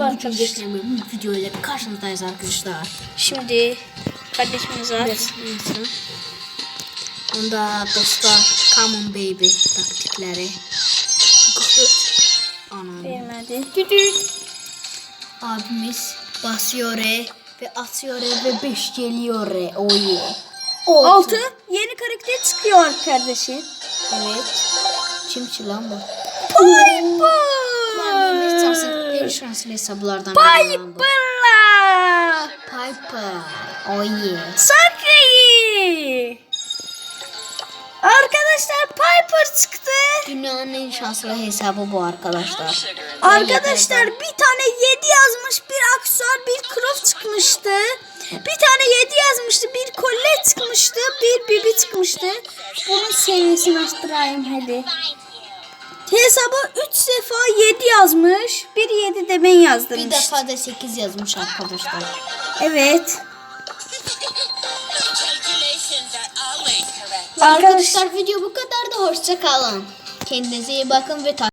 Merhaba arkadaşlar. bu videoyla karşınızdayız arkadaşlar. Şimdi kardeşimiz var. Onda dostlar Common Baby taktikleri. Anam. Vermedi. Düdük. Abimiz basıyor re ve atıyor re ve 5 geliyor re. Oh yeah. Altı. Yeni karakter çıkıyor kardeşi. Evet. Kimçi lan bu? Piper. Şanslı hesaplardan biri. Piper'la. Piper. Oh yeah. Sakreyi. Arkadaşlar Piper çıktı. Dünyanın en şanslı hesabı bu arkadaşlar. Arkadaşlar bir tane 7 yazmış, bir aksesuar, bir cross çıkmıştı. Bir tane 7 yazmıştı, bir kolle çıkmıştı, bir bibi çıkmıştı. Bunun seviyesini arttırayım hadi. Hesabı 3 defa 7 yazmış. Bir 7 de ben yazdırmıştım. Bir defa da 8 yazmış arkadaşlar. Evet. Arkadaşlar video bu kadar da hoşça kalın. Kendinize iyi bakın ve